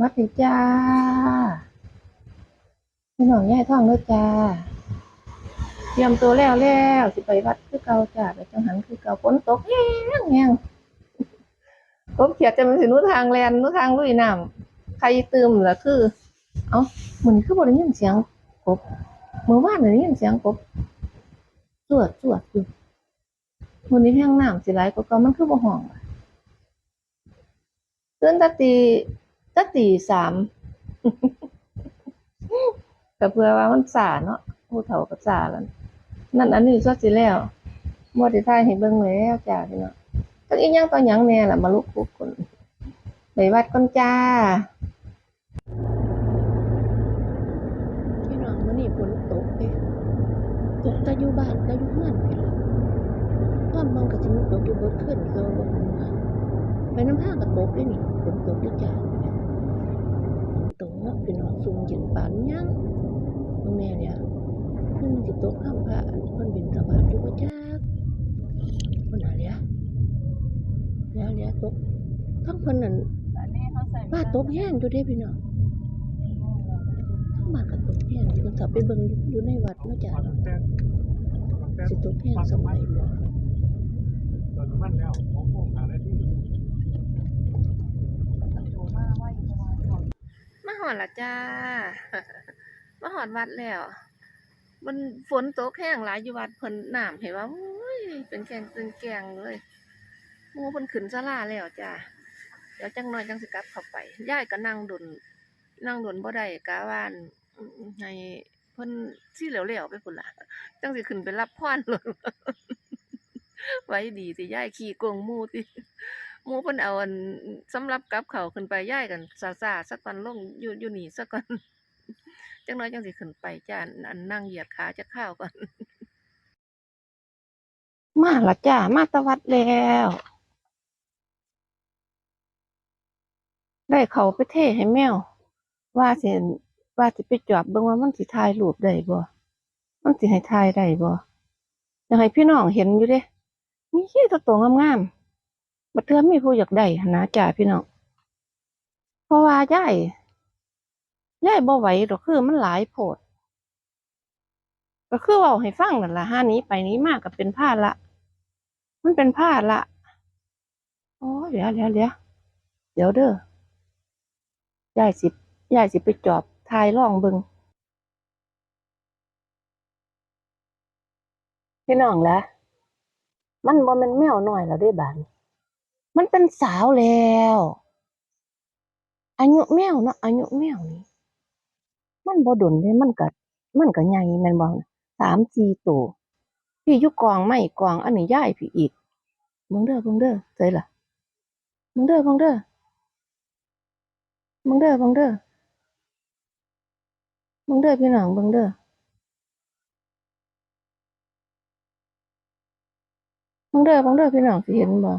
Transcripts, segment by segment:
วัดดีจ้าพี่น้องย่ายท่องเด้อจ้าเตรียมตัวแล้วแล้วสิไปวัดคือเก่าจ้าไปจังหันคือเก่าฝนตกแห้งแห้งกบเขียดจะมันสินุทางแลนหนุทางลุยน้ำใครตื่มล่ะคือ เอ้ามันคือบ่ได้ยินเสียงกบเมื่อวานได้ยินเสียงกบจวดจวดอยู่มื้อนี้แห้งน้ำสิไหลก็ก็มันคือบ่ห้องอะตื่นตะตี แตะตีสามก็เพื่อว่ามันสาเนาะผู้เฒ่าก็สาแล้วนั่นอันนี้ซะสิแล้วบ่ได้ทายให้เบิ่งแล้วจ้าพี่น้องจักอีหยังต่อหยังแน่ล่ะมาลุกคุกคนไปวัดก่อนจ้าพี่น้องมื้อนี้ฝนตกเด้ตกแต่อยู่บ้านแต่อยู่เฮือนพี่ล่ะตอนมันก็สิมีตกอยู่เบิดขึ้นก็บ่ฮู้ว่าไปน้ำทางก็ตกเด้นี่ฝนตกอยู่จ้า นาะพี่น้องซุ่มเย็นปานหยังตรงแน่เนี่ยเพิ่นสิตกข้ามพระอันเพิ่นบินทบาทอยู่บ่จักเพิ่นหาเหลียเหลียเหลียตกทั้งเพิ่นนั่นว่าตกแห้งอยู่เด้พี่น้องทั้งบ้านก็ตกแห้งเพิ่นก็ไปเบิ่งอยู่อยู่ในวัดเนาะจ้ะสิตกแห้งสมัยบ่ตอนนั้นแล้วผมคงหาได้ที่ มาห อดละจ้ามาหอดวัดแล้ว มันฝนตกแห้งหลายอยู่วัดเพิ่นน้ำเห็นว่าโอ้ยเป็นแกงเป็นแกงเลยมูเพิ่นขึ้นศาลาแล้วจ้าเดี๋ยวจังน้อยจังสิกลับเข้าไปยายก็นั่งดุนนั่งดุนบ่ได้กะว่านให้เพิ่นสิเหลวๆไปพุ่นล่ะ จังสิขึ้นไปรับพรเลยไว้ดีสิยายขี่กงมู่ติ หมูเพิ่นเอาอันสำหรับกับเขาขึ้นไปยายกันซาๆสักวันลงอยู่อยู่นี่สักก่อนจังน้อยจังสิขึ้นไปจ้าอันนั่งเหยียดขาจะข้าวก่อนมาละจ้ามาตะวัดแล้ว ได้เขาไปเทให้แมว ว่าสิว่าสิไปจอบเบิ่งว่ามันสิถ่ายรูปได้บ่มันสิให้ถ่ายได้บ่อยากให้พี่น้องเห็นอยู่เด้มีขี้ตัวโตงามๆ บัดเทื่อมีผู้อยากได้นะจ้าพี่น้องเพราะว่ายายยายบ่ไหวดอกคือมันหลายโพด ก็คือเว้าให้ฟังนั่นล่ะห้านี้ไปนี้มากก็เป็นผ้าละ มันเป็นผ้าละโอ้เดี๋ยวเดี๋ยวเดี๋ยวเดี๋ยวเด้อยายสิยายสิไปจอบทายร่องเบิงพี่น้องละมันบ่แม่นแมวน้อยแล้วด้บาน มันเป็นสาวแล้วอายุแมวเนาะอายุแมวนี่มันบ่ดนเด้มันก็มันก็ใหญ่แม่นบ่สามสี่ตัวพี่ยู่กองไม่กองอันนี้ย้ายพี่อีกเบิ่งเด้อเบิ่งเด้อใจล่ะเบิ่งเด้อเบิ่งเด้อเบิ่งเด้อเบิ่งเด้อเบิ่งเด้อพี่น้องเบิ่งเด้อเบิ่งเด้อเบิ่งเด้อพี่น้องสิเห็นบ่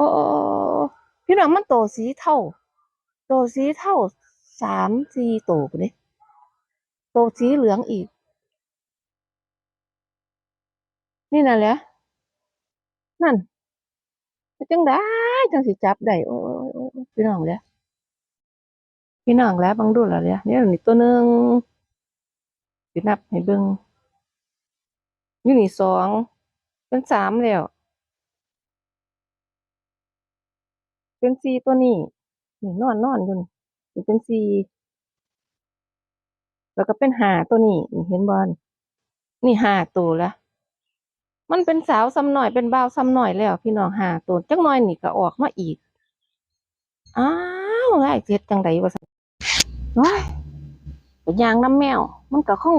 โอ้พี่น้องมันโตสีเทาโตสีเทาสามสี่โตพุ่นเด้โตสีเหลืองอีก นี่น่ะแหละนั่นจังได้จังสิจับได้โอ้ยพี่น้องแหล้วพี่น้องแล้วบังดูและเนี่ยนี่นี่ตัวหนึ่งสินับให้เบิ่งอยู่นี่สองเป็นสามแล้ว เป็นสีตัวนี้นี่นอนนอนอยู่นี่นี่เป็นสีแล้วก็เป็นหาตัวนี้นี่เห็นบอลนี่หาตัวละมันเป็นสาวซ้ำหน่อยเป็นบ่าวซ้ำหน่อยแล้วพี่น้องหาตัวจักหน่อยนี่ก็ออกมาอีกอ้าวไอ้เจ็ดจังไดวะสันว้ายไปย่างน้ำแมว มันก็คง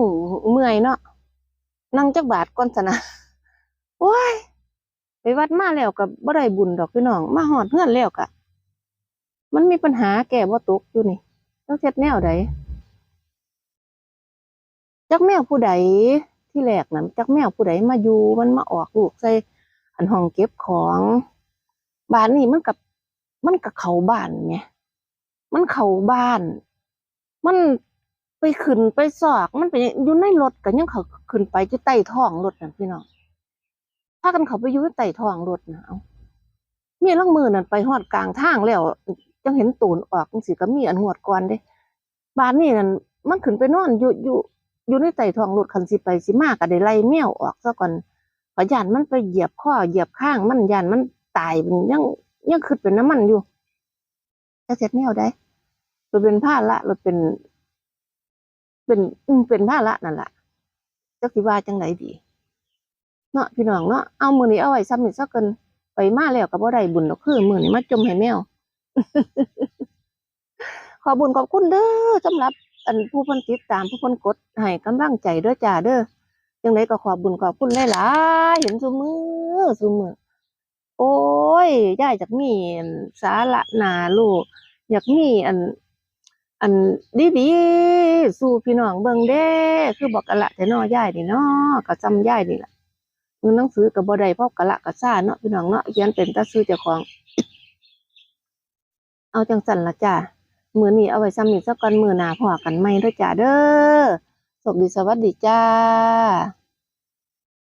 เมื่อยเนาะนั่งจักบาทก่อนสนะ ไปวัดมาแล้วก็บ่ได้บุญดอกพี่น้อง มาหอดเฮือนแล้วก็มันมีปัญหาแก้บ่ตกอยู่นี่ต้องเช็ดแนวใดจักแมวผู้ใดที่แรกนั้นจักแมวผู้ใดมาอยู่มันมาออกลูกใส่อันห้องเก็บของบ้านนี่มันกับมันกับเขาบ้านไงมันเขาบ้าน มันไปขึ้นไปซอกมันไปอยู่ในรถกันยังเขาขึ้นไปที่ใต้ท้องรถน่ะพี่น้อง พากันเขาไปอยู่ที่ใต้ท้องรถนะเอามีลังมือนั่นไปหอดกลางทางแล้วจังเห็นตูนออกจังสิก็มีอันงวดก่อนเด้บ้านนี้นั่นมันขึ้นไปนอนอยู่อยู่อยู่ในไต่ท้องรถคันสิไปสิมาก็ได้ไล่แมวออกซะก่อนขอยยานมันไปเหยียบข้อเหยียบข้างมันยานมันตายมันยังยังขึ้นเป็นน้ำมันอยู่จะเสร็จแนวได้รถเป็นผ้าละรถเป็น เป็นเป็นผ้าละนั่นแหละจักสิว่าจังไดดี เนาะพี่น้องเนาะเอามือนี้เอาไว้ซ้ำนี่ซะเกินไปมาแล้วก็บ่ได้บุญดอกคือมือนี้มาจมให้แมวขอบุญขอบคุณเด้อสำหรับ อันผู้พิ่นติดตามผู้พิ่นกดให้กำลังใจเด้อจ้าเด้อจังไดก็ขอบุญขอบคุณหลายเห็นซุมือซุมือโอ้ยยายอยากมีสาระนาลูกอยากมีอัน อันดีๆสู่พี่น้องเบิ่งเด้ คือบอกกะละแต่น้อยายนี่เนาะก็จำยายนี่ล่ะ เงินหนังสือกับบ่ได้พ่อกะละกะซ่าเนาะพี่น้องเนาะเขียนเป็นตาซื้อเจ้าของ เอาจังสันละจ้ามือนี้เอาไว้ซ้ำนี่สักก่อนมือหนาพอกันไหม่เด้อจ้าเด้อสวัสดีสวัสดีจ้า